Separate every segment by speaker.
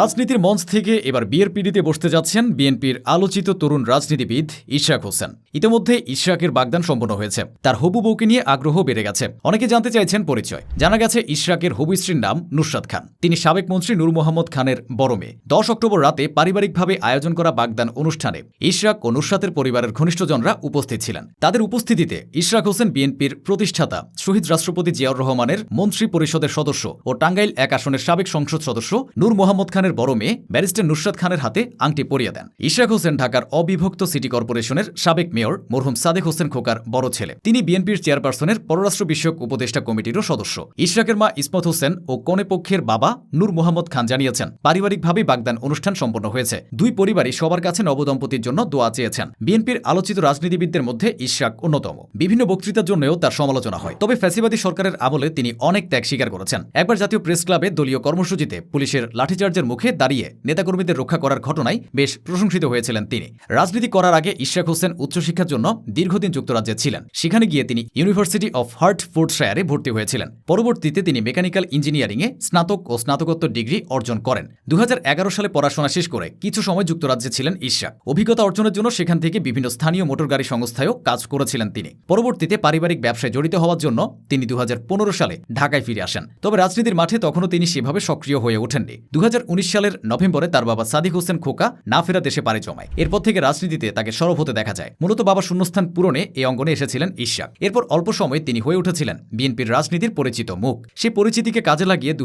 Speaker 1: রাজনীতির মঞ্চ থেকে এবার বিয়ের পিড়িতে বসতে যাচ্ছেন বিএনপির আলোচিত তরুণ রাজনীতিবিদ ইশাক হোসেন ইতিমধ্যে ইশাকের বাগদান সম্পন্ন হয়েছে তার হবু বউকে নিয়ে আগ্রহ বেড়ে গেছে অনেকে জানতে চাইছেন পরিচয় জানা গেছে ইশরাকের হবু স্ত্রীর নাম নুসরাত খান তিনি সাবেক মন্ত্রী নূর মোহাম্মদ খানের বড় মেয়ে দশ অক্টোবর রাতে পারিবারিকভাবে আয়োজন করা বাগদান অনুষ্ঠানে ইশরাক ও নুসরাতের পরিবারের ঘনিষ্ঠজনরা উপস্থিত ছিলেন তাদের উপস্থিতিতে ইশরাক হোসেন বিএনপির প্রতিষ্ঠাতা শহীদ রাষ্ট্রপতি জিয়াউর রহমানের মন্ত্রী পরিষদের সদস্য ও টাঙ্গাইল এক আসনের সাবেক সংসদ সদস্য নূর মোহাম্মদ খান খানের বড় মেয়ে ব্যারিস্টার নুসরাত খানের হাতে আংটি পরিয়ে দেন ইশাক হোসেন ঢাকার অবিভক্ত সিটি কর্পোরেশনের সাবেক মেয়র মরহুম সাদেক হোসেন খোকার বড় ছেলে তিনি বিএনপির চেয়ারপারসনের পররাষ্ট্র বিষয়ক উপদেষ্টা কমিটিরও সদস্য ইশরাকের মা ইসমত হোসেন ও কনেপক্ষের বাবা নূর মোহাম্মদ খান জানিয়েছেন পারিবারিকভাবে বাগদান অনুষ্ঠান সম্পন্ন হয়েছে দুই পরিবারই সবার কাছে নবদম্পতির জন্য দোয়া চেয়েছেন বিএনপির আলোচিত রাজনীতিবিদদের মধ্যে ইশরাক অন্যতম বিভিন্ন বক্তৃতার জন্যও তার সমালোচনা হয় তবে ফ্যাসিবাদী সরকারের আমলে তিনি অনেক ত্যাগ স্বীকার করেছেন একবার জাতীয় প্রেস ক্লাবে দলীয় কর্মসূচিতে পুলিশের লাঠিচার্জের মুখে দাঁড়িয়ে নেতাকর্মীদের রক্ষা করার ঘটনায় বেশ প্রশংসিত হয়েছিলেন তিনি রাজনীতি করার আগে ইশরাক হোসেন উচ্চশিক্ষার জন্য দীর্ঘদিন যুক্তরাজ্যে ছিলেন সেখানে গিয়ে তিনি ইউনিভার্সিটি অফ হার্ট শায়ারে ভর্তি হয়েছিলেন পরবর্তীতে তিনি মেকানিক্যাল ইঞ্জিনিয়ারিংয়ে স্নাতক ও স্নাতকোত্তর ডিগ্রি অর্জন করেন দু সালে পড়াশোনা শেষ করে কিছু সময় যুক্তরাজ্যে ছিলেন ইশরাক অভিজ্ঞতা অর্জনের জন্য সেখান থেকে বিভিন্ন স্থানীয় মোটরগাড়ি সংস্থায়ও কাজ করেছিলেন তিনি পরবর্তীতে পারিবারিক ব্যবসায় জড়িত হওয়ার জন্য তিনি দু সালে ঢাকায় ফিরে আসেন তবে রাজনীতির মাঠে তখনও তিনি সেভাবে সক্রিয় হয়ে ওঠেননি দু উনিশ সালের নভেম্বরে তার বাবা সাদিক হোসেন খোকা না ফেরা দেশে পারে জমায় এরপর থেকে রাজনীতিতে তাকে সরব হতে দেখা যায় মূলত বাবা শূন্যস্থান পূরণে এই অঙ্গনে এসেছিলেন ইশাক এরপর অল্প সময়ে তিনি হয়ে উঠেছিলেন বিএনপির রাজনীতির পরিচিত মুখ সে পরিচিতিকে কাজে লাগিয়ে দু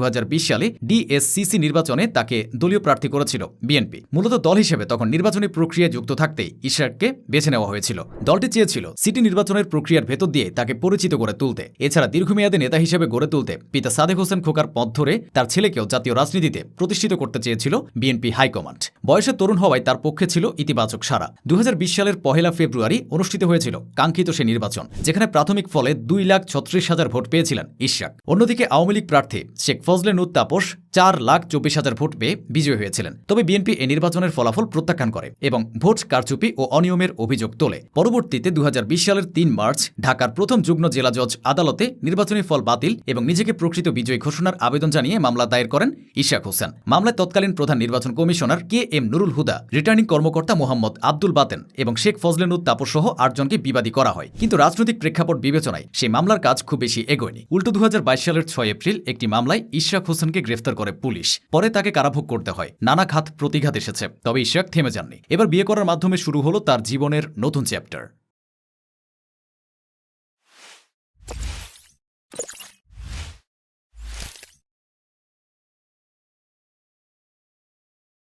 Speaker 1: সালে ডিএসসিসি নির্বাচনে তাকে দলীয় প্রার্থী করেছিল বিএনপি মূলত দল হিসেবে তখন নির্বাচনী প্রক্রিয়ায় যুক্ত থাকতেই ইশাককে বেছে নেওয়া হয়েছিল দলটি চেয়েছিল সিটি নির্বাচনের প্রক্রিয়ার ভেতর দিয়ে তাকে পরিচিত করে তুলতে এছাড়া দীর্ঘমেয়াদী নেতা হিসেবে গড়ে তুলতে পিতা সাদেক হোসেন খোকার পথ ধরে তার ছেলেকেও জাতীয় রাজনীতিতে প্রতিষ্ঠিত করতে করতে চেয়েছিল বিএনপি হাইকমান্ড বয়সে তরুণ হওয়ায় তার পক্ষে ছিল ইতিবাচক সারা দু সালের পহেলা ফেব্রুয়ারি অনুষ্ঠিত হয়েছিল কাঙ্ক্ষিত সে নির্বাচন যেখানে প্রাথমিক ফলে দুই লাখ ছত্রিশ হাজার ভোট পেয়েছিলেন ইশাক অন্যদিকে আওয়ামী লীগ প্রার্থী শেখ ফজলে নুত তাপস চার লাখ চব্বিশ হাজার ভোট পেয়ে বিজয়ী হয়েছিলেন তবে বিএনপি এ নির্বাচনের ফলাফল প্রত্যাখ্যান করে এবং ভোট কারচুপি ও অনিয়মের অভিযোগ তোলে পরবর্তীতে দু সালের তিন মার্চ ঢাকার প্রথম যুগ্ম জেলা জজ আদালতে নির্বাচনী ফল বাতিল এবং নিজেকে প্রকৃত বিজয়ী ঘোষণার আবেদন জানিয়ে মামলা দায়ের করেন ইশাক হোসেন মামলায় তৎকালীন প্রধান নির্বাচন commissioner K M Nurul Huda returning কর্মকর্তা মোহাম্মদ আব্দুল বাতেন এবং শেখ ফজলেনুদ তাপস সহ আটজনকে বিবাদী করা হয় কিন্তু রাজনৈতিক প্রেক্ষাপট বিবেচনায় সেই মামলার কাজ খুব বেশি এগোয়নি উল্টো দু সালের ছয় এপ্রিল একটি মামলায় ইশরাক হোসেনকে গ্রেফতার করে করে পুলিশ পরে তাকে কারাভোগ করতে হয় নানা খাত প্রতিঘাত এসেছে তবে ইশাক থেমে যাননি এবার বিয়ে করার মাধ্যমে শুরু হলো তার জীবনের নতুন চ্যাপ্টার